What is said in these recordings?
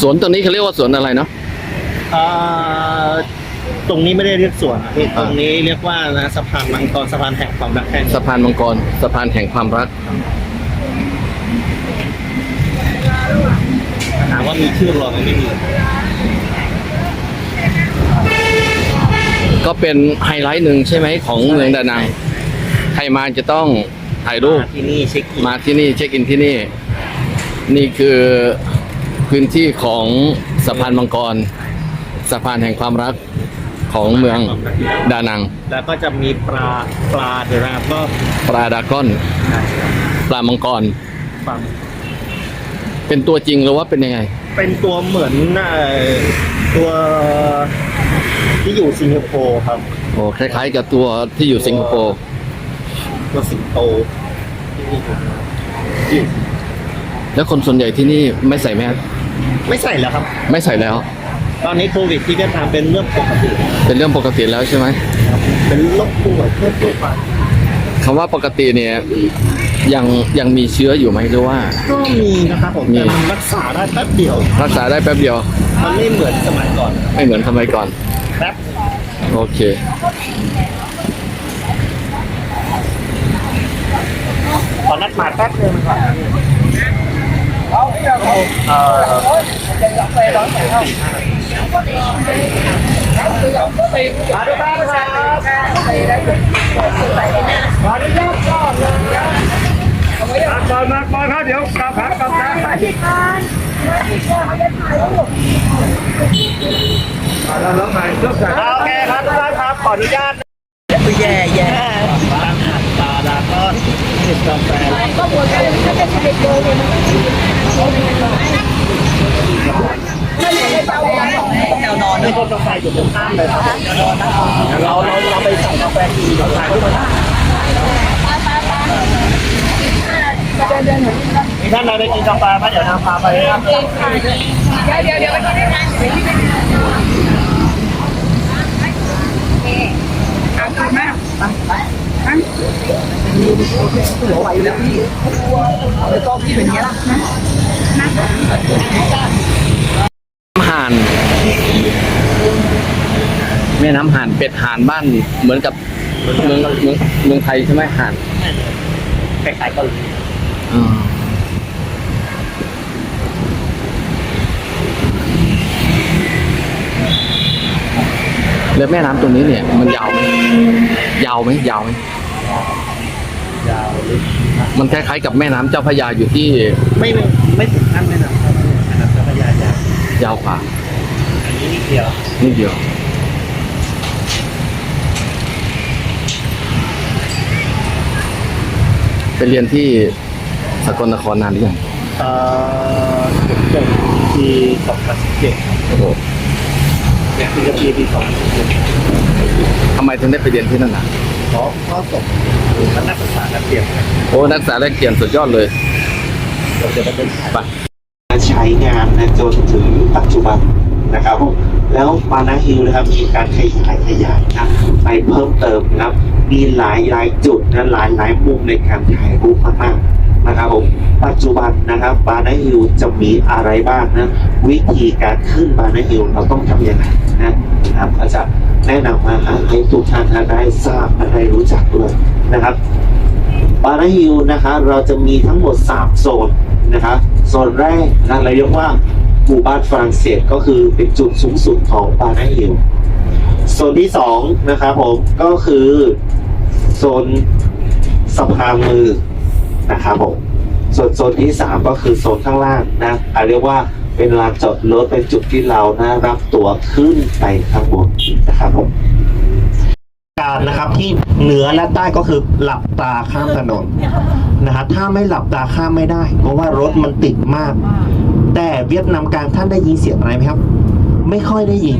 สวนตัวนี้เขาเรียกว่าสวนอะไรเนาะ อ่าตรงนี้ไม่ได้เรียกสวนพี่ตรงนี้เรียกว่านะสะพานมังกรสะพานแห่งความรักแห่งสะพานมังกรสะพานแห่งความรัก ถามว่ามีชื่อรองไม่มีก็เป็นไฮไลท์หนึ่งใช่ไหมของเมืองดานังใครมาจะต้อง ถ่ายรูป มาที่นี่เช็คอินมาที่นี่เช็คอินที่นี่ นี่คือพื้นที่ของสะพานมังกรสะพานแห่งความรักของเมืองดานัง แล้วก็จะมีปลาปลาเดี๋ยวนะครับก็ปลาดากอน ปลามังกร ฟังเป็นตัวจริงหรือว่าเป็นยังไง เป็นตัวเหมือนเอ่อตัวที่อยู่สิงคโปร์ครับ โอ้คล้ายๆกับตัวที่อยู่สิงคโปร์ ตัวสิงโตที่นี่อยู่แล้วคนส่วนใหญ่ที่นี่ไม่ใส่แมสไม่ใส่แล้วครับ ไม่ใส่แล้ว ตอนนี้โควิดที่เวียดนามเป็นเรื่องปกติเป็นเรื่องปกติแล้วใช่ไหมเป็นโรคป่วยทั่วๆไปคำว่าปกติเนี่ยยังยังมีเชื้ออยู่ไหมหรือว่า ก็มีนะครับผมมี แต่มันรักษาได้แป๊บเดียว รักษาได้แป๊บเดียว มันไม่เหมือนสมัยก่อนไม่เหมือนสมัยก่อน แป๊บโอเค ขอนัดมาแป๊บนึงก่อนเอ่อมาดูบ้านครัาดาก้อนเห็ดกาแฟมีคนกาแฟอยู่ตรงข้ามเลยครับเราเราเราไปสั่งกาแฟกินกาแฟที่มันมีท่านใดไปกินกาแฟไหมเดี๋ยวนำพาไปครับเดี๋ยวเดี๋ยวไปกินด้วยกันเดี๋ยวพี่ไปเอาถูกไห มหัวไหวอยู่แล้วพี่แล้วก็พี่เป็นอย่างนี้ละห่านแม่น้ำห่านเป็ดห่านบ้านเหมือนกับเมืองเมืองเมืองไทยใช่ไหมห่านคล้ายๆเกาหลี แล้วแม่น้ำตรงนี้เนี่ย มันยาวไหมยาวไหมยาวไหมยาวลึกมันคล้ายๆกับแม่น้ำเจ้าพระยาอยู่ที่ไม่ไม่ไม่ถึงขั้นแม่น้ำครับแม่น้ำเจ้าพระยายาว ยาวกว่าอันนี้นิดเดียวนิดเดียว ไปเรียนที่สกลนครนานหรือยังเอ่อจบปี2017โอ้โห เนี่ยคือจะปีปี2017ทำไมถึงได้ไปเรียนที่นั่นน่ะขอข้อสอบคณะศึกษานักเรียนครับโอ้นักศึกษาแลกเปลี่ยนสุดยอดเลยเราจะได้เป็นไปใช้งานนะจนถึงปัจจุบันนะครับผมแล้วปานาฮิลนะครับมีการขยายขยายนะไปเพิ่มเติมนะครับมีหลายหลายจุดนะหลายหลายมุมในการถ่ายรูปมากๆ นะครับผมปัจจุบันนะครับปานาฮิลจะมีอะไรบ้างนะ วิธีการขึ้นปานาฮิลเราต้องทำยังไงนะครับก็จะแนะนำมาให้ทุกท่านได้ทราบและได้รู้จักด้วยนะครับปานาฮิลนะคะเราจะมีทั้งหมด 3 โซนนะคะโซนแรกนะเราเรียกว่าหมู่บ้านฝรั่งเศสก็คือเป็นจุดสูงสุดของปานาฮิลโซนที่2นะครับผมก็คือโซนสะพานมือนะครับผม ส่วนโซนที่ 3 ก็คือโซนข้างล่างนะอะเรียกว่าเป็นลานจอดรถเป็นจุดที่เรานะรับตั๋วขึ้นไปข้างบนนะครับผมการนะครับที่เหนือและใต้ก็คือหลับตาข้ามถนนนะครับถ้าไม่หลับตาข้ามไม่ได้ เพราะว่ารถมันติดมาก แต่เวียดนามกลางท่านได้ยินเสียงอะไรไหมครับ ไม่ค่อยได้ยิน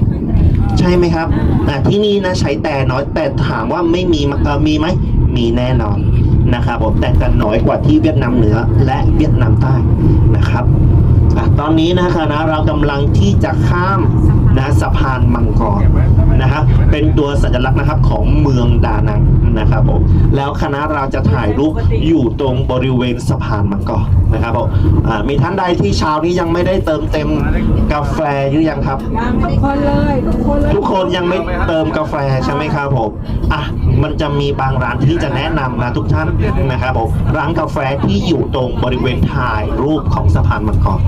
ใช่ไหมครับอ่ที่นี่นะใช้แต่น้อยแต่ถามว่าไม่มีมีไหมมีแน่นอน นะครับผมแต่จะน้อยกว่าที่เวียดนามเหนือและเวียดนามใต้นะครับอตอนนี้นะคะนะเรากำลังที่จะข้าม นะสะพานมังกรนะฮะเป็นตัวสัญลักษณ์นะครับของเมืองดานังนะครับผมแล้วคณะเราจะถ่ายรูปอยู่ตรงบริเวณสะพานมังกรนะครับผมอ่ามีท่านใดที่เช้านี้ยังไม่ได้เติมเต็มกาแฟหรือยังครับยังทุกคนเลยทุกคนเลยทุกคนยังไม่เติมกาแฟใช่ไหมครับผมอะมันจะมีบางร้านที่จะแนะนำนะทุกท่านนะครับผมร้านกาแฟที่อยู่ตรงบริเวณถ่ายรูปของสะพานมังกร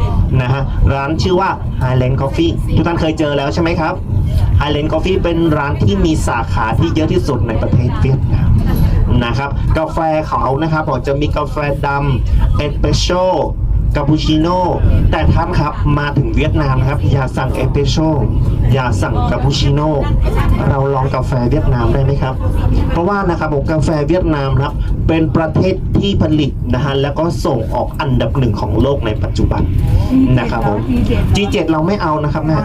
นะฮะร้านชื่อว่า Highland Coffee ทุกท่านเคยเจอแล้วใช่ไหมครับ Highland Coffee เป็นร้านที่มีสาขาที่เยอะที่สุดในประเทศเวียดนามนะครับกาแฟเขานะครับผมจะมีกาแฟดำเอสเปรสโซ่คาปูชิโน่แต่ท่านครับมาถึงเวียดนามนะครับอย่าสั่งเอสเปรสโซ อย่าสั่งคาปูชิโน่เราลองกาแฟเวียดนามได้ไหมครับ เพราะว่านะครับผมกาแฟเวียดนามครับเป็นประเทศที่ผลิตนะฮะแล้วก็ส่งออกอันดับหนึ่งของโลกในปัจจุบันนะครับผม G7 เราไม่เอานะครับแม่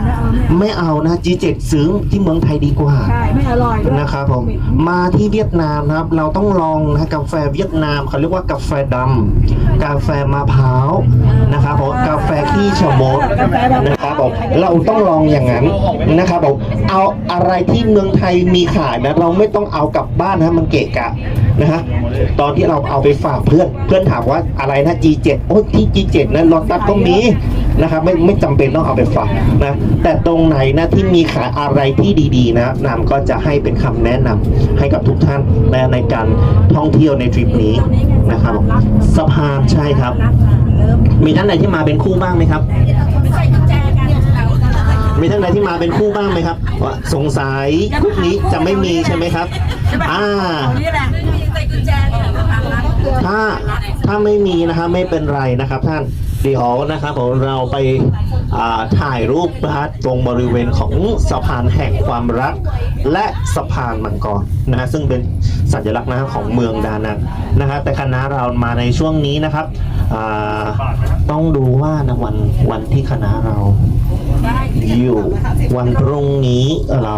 ไม่เอานะ G7 ซื้อที่เมืองไทยดีกว่าใช่ไม่อร่อยนะครับผมมาที่เวียดนามนะครับ เราต้องลองนะกาแฟเวียดนามเขาเรียกว่ากาแฟดำกาแฟมะพร้าวนะครับผมกาแฟขี้ชะมดนะครับผมเราต้องลองอย่างนั้นนะครับผมเอาอะไรที่เมืองไทยมีขายนะ เราไม่ต้องเอากลับบ้านนะมันเกะกะนะฮะตอนที่เราเอาไปฝากเพื่อนเพื่อนถามว่าอะไรนะ G7 โอ้ที่ G7 นั้นลอตตัสก็มีนะครับไม่ไม่จำเป็นต้องเอาไปฝากนะแต่ตรงไหนนะที่มีขายอะไรที่ดีๆนะนำก็จะให้เป็นคำแนะนำให้กับทุกท่านนในการท่องเที่ยวในทริปนี้นะครับสะพานใช่ครับ มีท่านไหนที่มาเป็นคู่บ้างไหมครับ มีท่านใดที่มาเป็นคู่บ้างไหมครับว่าสงสัยกลุ่นี้จะไม่มีใช่ไหมครับอ่าถ้าถ้าไม่มีนะครับไม่เป็นไรนะครับ ท่านเดี๋ยวนะครับผมเราไปถ่ายรูปนะฮะตรงบริเวณของสะพานแห่งความรัก และสะพานมังกรนะฮะซึ่งเป็นสัญลักษณ์นะของเมืองดานังนะฮะแต่คณะเรามาในช่วงนี้นะครับต้องดูว่านะวันวันที่คณะเราอยู่ วันพรุ่งนี้เรา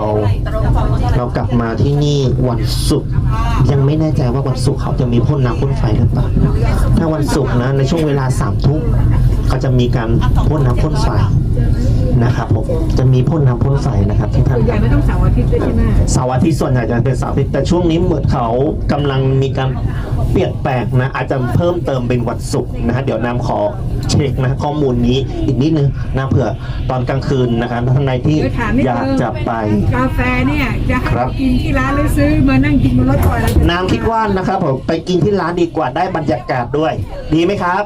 เรากลับมาที่นี่วันศุกร์ยังไม่แน่ใจว่าวันศุกร์เขาจะมีพ่นน้ำพ่นไฟหรือเปล่าถ้าวันศุกร์นะในช่วงเวลาสามทุ่มเขาจะมีการพ่นน้ำพ่นไฟ นะครับผมจะมีพ่นน้ำพ่นไฟนะครับที่ท่านส่วนใหญ่ไม่ต้องเสาร์อาทิตย์ด้วยใช่ไหมเสาร์อาทิตย์ส่วนใหญ่จะเป็นเสาร์อาทิตย์แต่ช่วงนี้เหมือนเขากำลังมีการเปลี่ยนแปลงนะอาจจะเพิ่มเติมเป็นวันศุกร์นะฮะเดี๋ยวนำขอเช็คนะข้อมูลนี้อีกนิดนึงนะเผื่อตอนกลางคืนนะครับท่านใดที่เดี๋ยวถามนิดอยากนึงจะไป กาแฟเนี่ยจะให้ครับ กินที่ร้านหรือซื้อมานั่งกินบนรถก่อนแล้วจะน้ำคิดว่านะครับผมไปกินที่ร้านดีกว่าได้บรรยากาศด้วย ดีไหมครับ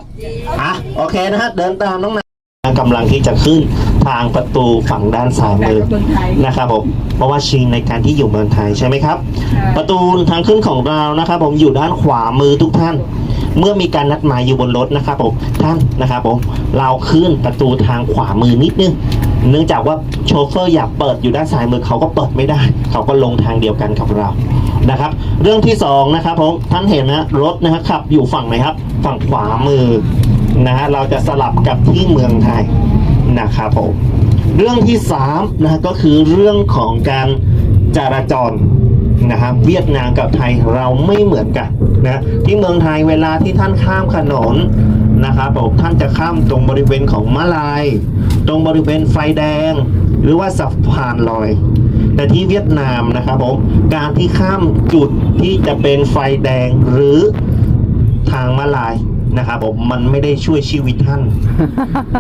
อะโอเคนะฮะเดินตามน้องนาง กำลังที่จะขึ้นทางประตูฝั่งด้านซ้ายมือเมืองไทยนะครับผมเพราะว่าชิงในการที่อยู่เมืองไทยใช่ไหมครับ ประตูทางขึ้นของเรานะครับ ผมอยู่ด้านขวามือทุกท่าน เมื่อมีการนัดหมายอยู่บนรถนะครับผมท่านนะครับผมเราขึ้นประตูทางขวามือนิดนึงเนื่องจากว่าโชเฟอร์อยากเปิดอยู่ด้านซ้ายมือเขาก็เปิดไม่ได้ เขาก็ลงทางเดียวกันกับเรานะครับ เรื่องที่สองนะครับผมท่านเห็นนะรถนะครับขับอยู่ฝั่งไหนครับ ฝั่งขวามือ นะฮะเราจะสลับกับที่เมืองไทยนะครับผมเรื่องที่สามนะก็คือเรื่องของการจราจรนะครับเวียดนามกับไทยเราไม่เหมือนกันนะที่เมืองไทยเวลาที่ท่านข้ามถนนนะครับผมท่านจะข้ามตรงบริเวณของมาลาย ตรงบริเวณไฟแดง หรือว่าสะพานลอย แต่ที่เวียดนามนะครับผมการที่ข้ามจุดที่จะเป็นไฟแดงหรือทางมาลาย นะครับผมมันไม่ได้ช่วยชีวิตท่าน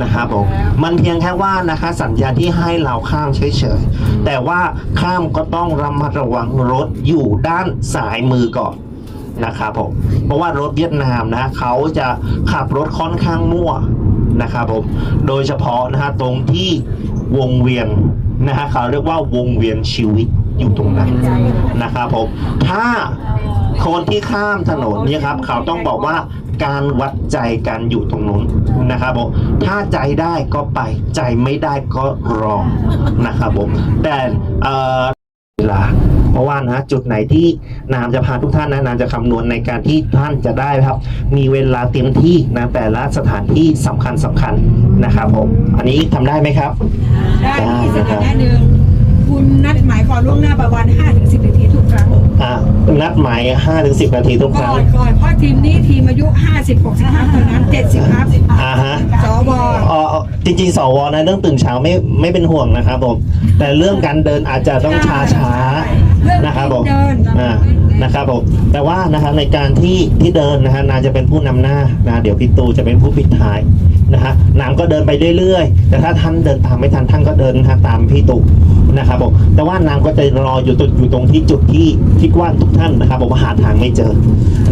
นะครับผมมันเพียงแค่ว่านะคะสัญญาณที่ให้เราข้ามเฉยๆแต่ว่าข้ามก็ต้องระมัดระวังรถอยู่ด้านสายมือก่อนนะครับผมเพราะว่ารถเวียดนามนะเขาจะขับรถค่อนข้างมั่วนะครับผมโดยเฉพาะนะฮะตรงที่วงเวียนนะฮะเขาเรียกว่าวงเวียนชีวิตอยู่ตรงนั้นนะครับผมถ้าคนที่ข้ามถนนเนี่ยครับ เขาต้องบอกว่า การวัดใจกันอยู่ตรงนู้นนะครับผมถ้าใจได้ก็ไปใจไม่ได้ก็รอนะครับผมแต่เอ่อเวลาเพราะว่านะจุดไหนที่นามจะพาทุกท่านนะนามจะคำนวณในการที่ท่านจะได้ครับ มีเวลาเต็มที่นะแต่ละสถานที่สำคัญสำคัญนะครับผมอันนี้ทำได้ไหมครับ ได้ได้ที่สนะครับถานะหนึ่งคุณนัดหมายก่อนล่วงหน้าประมาณ5ถึง10นาทีทุกครั้ง อ่านัดหมายห้าถึงสิบนาทีทุกคก่รั้ง อนก่อนเพราะทีมนี้ทีมอายุ 50 60ครับเท่านั้น70ครับอ่าฮะ สวอ๋อจริงๆสวนะเรื่องตื่นเช้าไม่ไม่เป็นห่วงนะครับผมแต่เรื่องการเดินอาจจะต้องช้าช้าๆ นะครับผมอ่านะครับผมแต่ว่านะครับในการที่ที่เดินนะฮะนางจะเป็นผู้นำหน้านะเดี๋ยวพี่ตูจะเป็นผู้ปิดท้ายนะฮะนางก็เดินไปเรื่อยๆ แต่ถ้าท่านเดินตามไม่ทันท่านก็เดินตามพี่ตูนะครับผมแต่ว่านางก็จะรออยู่ตรงอยู่ตรงที่จุดที่ที่กว้างทุกท่านนะครับผมหาทางไม่เจอ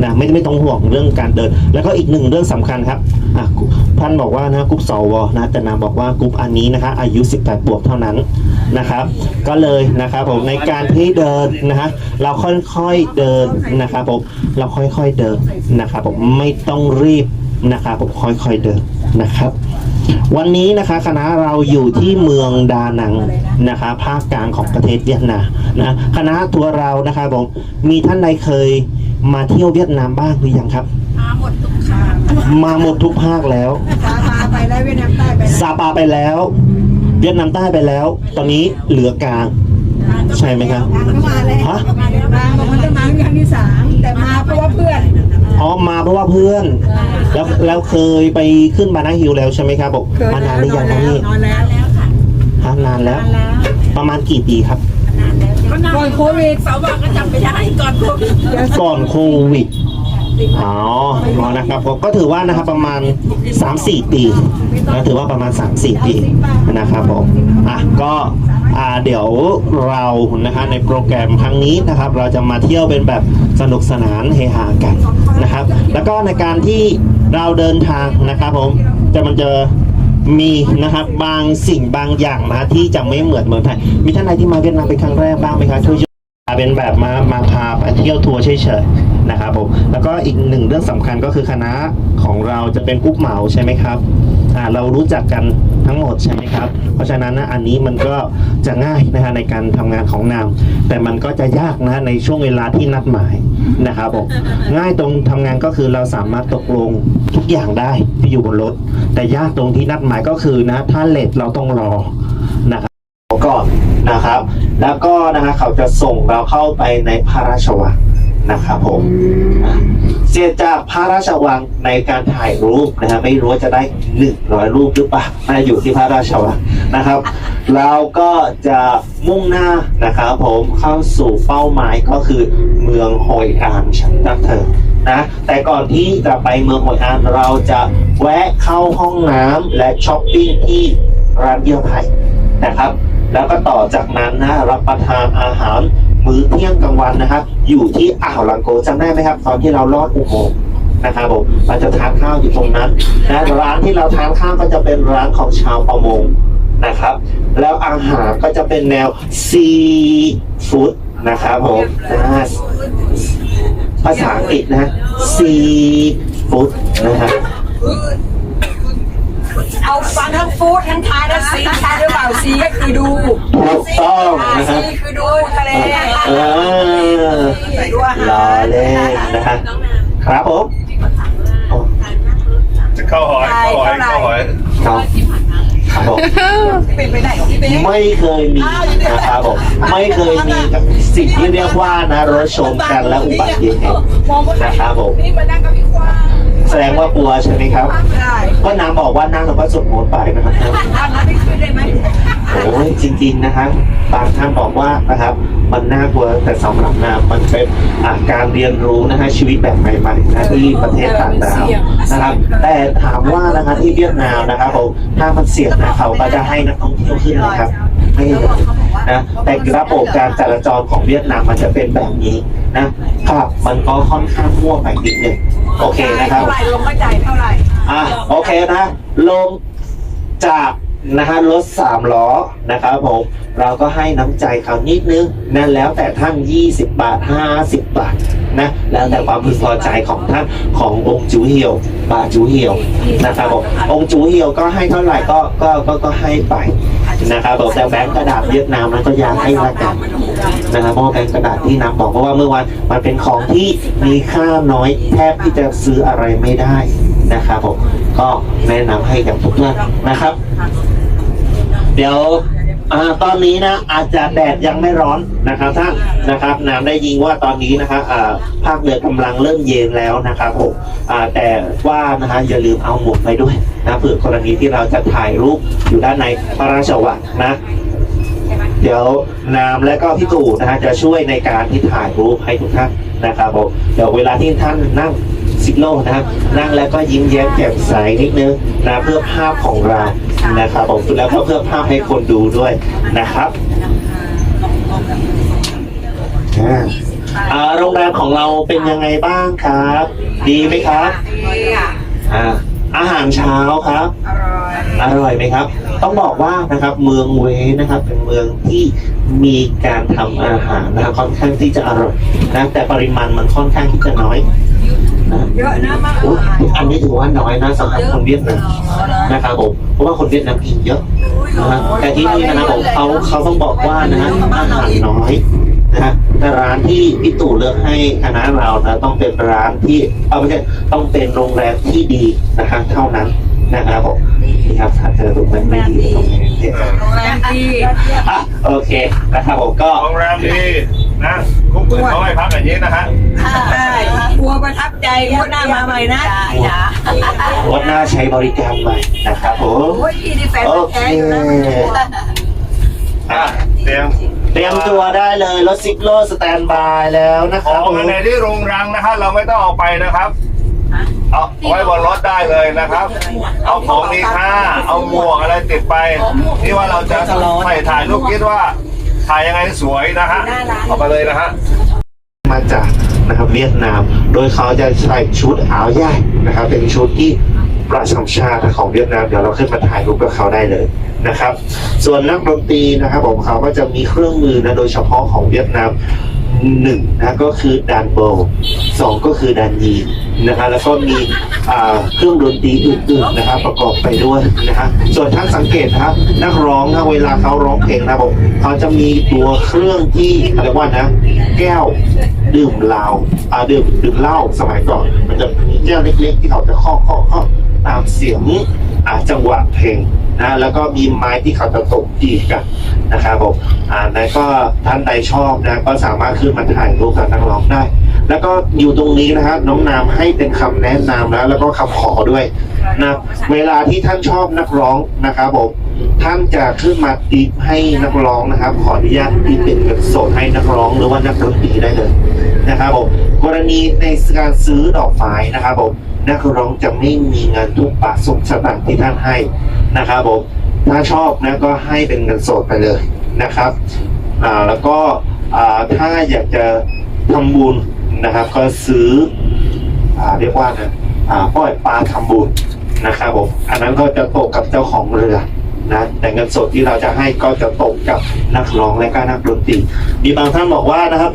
นะไม่ไม่ต้องห่วงเรื่องการเดิน แล้วก็อีกหนึ่งเรื่องสำคัญครับอะท่านบอกว่านะกรุ๊ปสวนะแต่นางบอกว่ากรุ๊ปอันนี้นะคะอายุ 18 บวกเท่านั้นนะครับ ก็เลยนะครับผมในการที่เดินนะฮะเราค่อยๆเดินนะครับผมเราค่อยๆเดินนะครับผมไม่ต้องรีบนะครับผมค่อยๆเดินนะครับ วันนี้นะคะคณะเราอยู่ที่เมืองดานังนะคะภาคกลางของประเทศเวียดนามนะคณะทัวร์เรานะคะผมมีท่านใดเคยมาเที่ยวเวียดนามบ้างหรือยังครับ มาหมดทุกทางมาหมดทุกภาคแล้วสาปาไปแล้วเวียดนามใต้ไปแล้วซาปาไปแล้ว เวียดนามใต้ไปแล้ว ตอนนี้เหลือกลาง ใช่ไหมครับก็มาแล้วฮะมาแล้วมาบอกมันจะมาครั้งที่สามแต่มาเพราะว่าเพื่อนอ๋อมาเพราะว่าเพื่อน แล้วแล้วเคยไปขึ้นบานาฮิลแล้วใช่ไหมครับบอกมานานหรือยังนะนี่นอนแล้วแล้วค่ะฮะนานแล้ว ประมาณกี่ปีครับก่อนโควิดสาวบอกก็จำไม่ได้ก่อนโควิดก่อนโควิด อ๋ออ๋อนะครับก็ก็ถือว่านะครับประมาณ 3-4 ปีนะถือว่าประมาณ 3-4 ปีนะครับผมอะก็อ่าเดี๋ยวเรานะฮะในโปรแกรมครั้งนี้นะครับ เราจะมาเที่ยวเป็นแบบสนุกสนานเฮฮากันนะครับ แล้วก็ในการที่เราเดินทางนะครับผมจะมันจะมีนะครับบางสิ่งบางอย่างนะที่จะไม่เหมือนเมืองไทยมีท่านใดที่มาเวียดนามเป็นครั้งแรกบ้างไหมครับช่วยเป็นแบบมามาพาไปเที่ยวทัวร์เฉยๆ นะครับผมแล้วก็อีกหนึ่งเรื่องสำคัญก็คือคณะของเราจะเป็นกรุ๊ปเหมาใช่ไหมครับอ่าเรารู้จักกันทั้งหมดใช่ไหมครับ เพราะฉะนั้นนะอันนี้มันก็จะง่ายนะฮะในการทำงานของนามแต่มันก็จะยากนะในช่วงเวลาที่นัดหมายนะครับผมง่ายตรงทำงานก็คือเราสามารถตกลงทุกอย่างได้ที่อยู่บนรถ แต่ยากตรงที่นัดหมายก็คือนะถ้าเลทเราต้องรอนะครับก่อนนะครับ แล้วก็นะฮะเขาจะส่งเราเข้าไปในพระราชวัง นะครับผมเสร็จากพระราชวังในการถ่ายรูปนะฮะไม่รู้ว่าจะได้หนึ่งร้อยรูปหรือเปล่าน่าอยู่ที่พระราชวังนะครับ เราก็จะมุ่งหน้านะครับผมเข้าสู่เป้าหมายก็คือเมืองฮอยอานชันดักเธอนะแต่ก่อนที่จะไปเมืองฮอยอานเราจะแวะเข้าห้องน้ำและช้อปปิ้งที่ร้านเยี่ยวไผ่นะครับ แล้วก็ต่อจากนั้นนะรับประทานอาหาร มื้อเที่ยงกลางวันนะครับ อยู่ที่อ่าวลังโกจำได้ไหมครับ ตอนที่เราลอดอุโมงค์นะครับผมเราจะทานข้าวอยู่ตรงนั้นนะร้านที่เราทานข้าวก็จะเป็นร้านของชาวประมงนะครับ แล้วอาหารก็จะเป็นแนวซีฟู้ดนะครับผมนะภาษาอังกฤษนะซีฟู้ดนะฮะ เอาฟังทั้งฟู้ดทั้งทายทั้งซีทายหรือเปล่าซีก็คือดูถูกต้องอ่านะคซีรับคือดูทะเลเออดูอาหารรอเล่นนะฮะครับผมจะเข้าหอยเข้าหอยเข้าหอยครับครับผม เป็นไปไหนของพี่เบ๊ไม่เคยมีนะครับผมไม่เคยมีกับสิ่งที่เรียกว่านะรถชนกันและอุบัติเหตุนะครับผมนี่มานั่งกับพี่ควาง แสดงว่ากลัวใช่ไหมครับได้ก็นางบอกว่านั่งแล้วก็สวดมนต์ไปนะครับทำนั้นไม่ขึ้นได้ไหมโอ้ยจริงๆนะครับบางท่านบอกว่านะครับ มันน่ากลัวแต่สำหรับนามมันเป็นอาการเรียนรู้นะฮะชีวิตแบบใหม่ๆนะที่ประเทศต่างดาวนะครับ แต่ถามว่านะคะที่เวียดนามนะครับผมถ้ามันเสี่ยงนะเขาก็จะให้นักท่องเที่ยวขึ้นนะครับไม่ให้เลย นะแต่ระบบการจราจรของเวียดนามมันจะเป็นแบบนี้นะครับมันก็ค่อนข้างมั่วไปนิดนึงโอเคนะครับเท่าไหร่ลงมาจ่ายเท่าไหร่อะโอเคนะลงจากนะฮะรถสามล้อนะครับผมเราก็ให้น้ำใจเขานิดนึงนั่นแล้วแต่ท่าน 20 บาท 50 บาท นะ แล้วแต่ความพึงพอใจของท่านขององค์จูเฮียวบาจูเฮียวนะครับผมองค์จูเฮียวก็ให้เท่าไหร่ก็ก็ก็ก็ให้ไปนะครับผมแต่แบงก์กระดาษเวียดนามนั้นก็อยากให้ละกันนะครับเพราะแบงก์กระดาษที่นำบอกเพราะว่าเมื่อวานมันเป็นของที่มีค่าน้อยแทบที่จะซื้ออะไรไม่ได้นะครับผมก็แนะนำให้กับทุกท่านนะครับ เดี๋ยว อ่าตอนนี้นะอาจจะแดดยังไม่ร้อนนะครับท่านนะครับน้ำได้ยิงว่าตอนนี้นะครับอ่าภาคเหนือกำลังเริ่มเย็นแล้วนะครับผมอ่าแต่ว่านะฮะอย่าลืมเอาหมวกไปด้วยนะเผื่อกรณีที่เราจะถ่ายรูปอยู่ด้านในพระราชวังนะเดี๋ยวน้ำและก็พี่ตู่นะฮะจะช่วยในการที่ถ่ายรูปให้ทุกท่านนะครับผมเดี๋ยวเวลาที่ท่านนั่ง ซิกโลนะครับนั่งแล้วก็ยิ้มแย้มแจ่มใสนิดนึงนะเพื่อภาพของเรานะครับผมแล้วก็เพื่อภาพให้คนดูด้วยนะครับอ่าอ่าโรงแรมของเราเป็นยังไงบ้างครับ ดีไหมครับดีอะอ่าอาหารเช้าครับอร่อยอร่อยไหมครับ ต้องบอกว่านะครับเมืองเวนะครับ เป็นเมืองที่มีการทำอาหารนะครับค่อนข้างที่จะอร่อยนะแต่ปริมาณมันค่อนข้างที่จะน้อย นะเยอะนะมากอุ๊ยอันนี้ถือว่าน้อยนะสำหรับคนเวียดนามนะครับผมเพราะว่าคนเวียดนามกินเยอะนะฮะแต่ที่นี่นะครับผมเขาเขาต้องบอกว่านะฮะอาหารน้อยนะฮะแต่ร้านที่พี่ตู่เลือกให้คณะเรานะต้องเป็นร้านที่เอาไม่ใช่ต้องเป็นโรงแรมที่ดีนะคะเท่านั้นนะครับผมนี่ครับถ้าเจอโรงแรมไม่ดีตรงนี้เนี่ยโรงแรมดีอะโอเคนะครับผมก็โรงแรมดี นะคุ้มคืนเขาให้พักอย่างนี้นะฮะใช่กลัวประทับใจงวดหน้ามาใหม่นะจ้าวัดหน้าใช้บริการใหม่นะครับผม โอ้ยพี่นี่แฟนโอมันเคแท้อยู่นะอะเตรียมเตรียมตัวได้เลยรถซิกโลสแตนบายแล้วนะคขรัอบงอันไหนที่โรงรังนะฮะเราไม่ต้องเอาไปนะครับเอาไว้บนรถได้เลยนะครับ เอาของมีค่าเอาหมวกอะไรติดไปที่ว่าเราจะไม่ถ่ายรูปคิดว่า ถ่ายยังไงสวยนะฮะเอาไปเลยนะฮะมาจากนะครับเวียดนาม โดยเขาจะใส่ชุดอาวใหญ่นะครับ เป็นชุดที่ประจำชาติของเวียดนามเดี๋ยวเราขึ้นมาถ่ายรูปกับเขาได้เลยนะครับ ส่วนนักดนตรีนะครับผมเขาก็จะมีเครื่องมือนะโดยเฉพาะของเวียดนาม หนึ่งนะก็คือดานโบสองก็คือดานยีนะฮะแล้วก็มีเครื่องดนตรีอื่นๆนะครับประกอบไปด้วยนะฮะส่วนท่านสังเกตนะครับนักร้องนะเวลาเขาร้องเพลงนะครับผมเขาจะมีตัวเครื่องที่เรียกว่านะ แก้วดื่มเหล้าดื่มดื่มเหล้าสมัยก่อน มันจะมีแก้วเล็กๆที่เขาจะเคาะเคาะเคาะตามเสียง จังหวะเพลงนะแล้วก็มีไม้ที่เขาจะตกตีกันนะครับผมอ่าแล้วก็ท่านใดชอบนะก็สามารถขึ้นมาถ่ายรูปกับนักร้องได้ แล้วก็อยู่ตรงนี้นะครับน้องนามให้เป็นคำแนะนำแล้ว แล้วก็คำขอด้วยนะเวลาที่ท่านชอบนักร้องนะครับผมท่านจะขึ้นมาติปให้นักร้องนะครับ ขออนุญาตติปเป็นเงินสดให้นักร้องหรือว่านักดนตรีได้เลยนะครับผมกรณีในการซื้อดอกไม้นะครับผม นักร้องจะไม่มีเงินทุกบาทสุกสตางค์ที่ท่านให้นะครับผมถ้าชอบนะก็ให้เป็นเงินสดไปเลยนะครับอ่าแล้วก็อ่าถ้าอยากจะทำบุญนะครับ ก็ซื้ออ่าเรียกว่านะอ่าปล่อยปลาทำบุญนะครับผมอันนั้นก็จะตกกับเจ้าของเรือนะแต่เงินสดที่เราจะให้ก็จะตกกับนักร้องและก็นักดนตรีมีบางท่านบอกว่านะครับ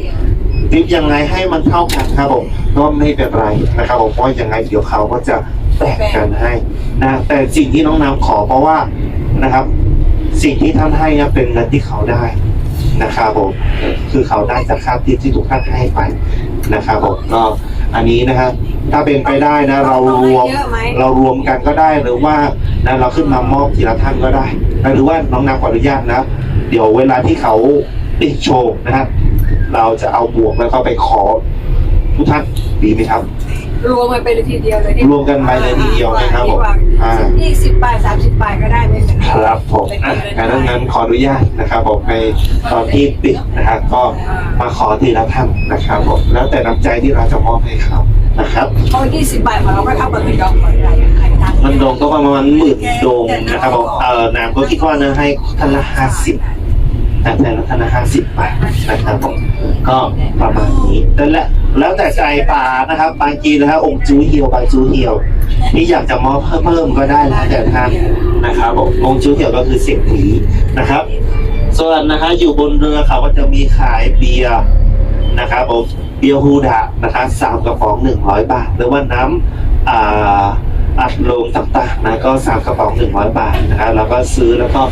ทิปยังไงให้มันเท่ากันครับผมก็ไม่เป็นไรนะครับผมเพราะยังไงเดี๋ยวเขาก็จะแบ่งกันให้นะแต่สิ่งที่น้องน้ำขอเพราะว่านะครับ สิ่งที่ท่านให้เนี่ยเป็นเงินที่เขาได้นะครับผมคือเขาได้จากค่าทิปที่ทุกท่านให้ไปนะครับผมก็อันนี้นะครับ ถ้าเป็นไปได้นะ เรารวมเรารวมกันก็ได้หรือว่านะเราขึ้นมามอบทีละท่านก็ได้นะหรือว่าน้องน้ำขออนุญาตนะ เดี๋ยวเวลาที่เขาติดโชว์นะครับ เราจะเอาบวกแล้วก็ไปขอทุกท่านดีไหมครับ รวมกันไปเลยทีเดียวเลยรวมกันไปเลยทีเดียวนะครับผมอ่า ยี่สิบบาทสามสิบบาทก็ได้ไม่เป็นไร ครับผมอะงั้นงั้นขออนุญาตนะครับผมในตอนที่ปิดนะครับก็มาขอทีละท่านนะครับผมแล้วแต่น้ำใจที่เราจะมอบให้เขานะครับเพราะยี่สิบบาทของเราก็เท่ากับเงินดอกของเราใครทำมันโดงก็ประมาณหมื่นโดงนะครับผมเออนามก็คิดว่านะให้ท่านละห้าสิบ แต่แต่ละท่านละห้าสิบบาทนะครับผมก็ประมาณนี้แต่ละแล้วแต่ใจป่านะครับ บางทีนะครับองค์จูเฮียวบางจูเฮียว นี่อยากจะมอบเพิ่มเพิ่มก็ได้แล้วแต่ท่านนะครับผมองค์จูเฮียวก็คือเศรษฐีนะครับ ส่วนนะคะอยู่บนเรือเขาก็จะมีขายเบียร์นะครับผมเบียร์ฮูดะนะคะสามกระป๋องหนึ่งร้อยบาท หรือว่าน้ำอ่า อัดลมต่างๆนะก็สามกระป๋องหนึ่งร้อยบาทนะครับแล้วก็ซื้อแล้วก็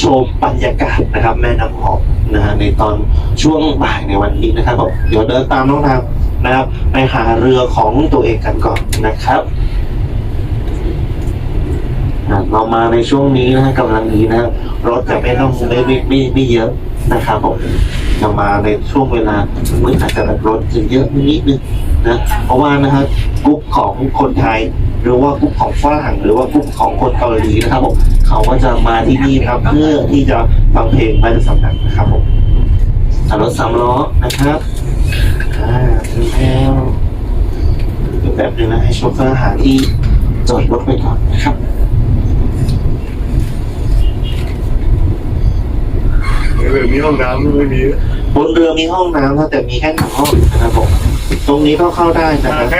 ชมบรรยากาศนะครับ แม่น้ำหอมนะฮะในตอนช่วงบ่ายในวันนี้นะครับผมเดี๋ยวเดินตามน้องนำนะครับ ไปหาเรือของตัวเองกันก่อนนะครับเรามาในช่วงนี้นะฮะกำลังดีนะครับรถจะไม่ต้องไม่ไม่ไม่ไม่เยอะนะครับผมจะมาในช่วงเวลามืดอาจจะรถจะเยอะนิดนึงนะเพราะว่านะฮะกลุ่มของคนไทย หรือว่ากลุ่มของฝรั่งหรือว่ากลุ่มของคนเกาหลีนะครับผมเขาก็จะมาที่นี่นะครับ เพื่อที่จะฟังเพลงไม่ได้สำนักนะครับผมอะรถสามล้อนะครับอ่าถึงแล้วเดี๋ยวแป๊บนึงนะให้โชเฟอร์หาที่จอดรถไว้ก่อนนะครับมีห้องน้ำไม่มีบนเรือมีห้องน้ำนะแต่มีแค่หนึ่งห้องนะครับผมตรงนี้ก็เข้าได้นะครับใครจะ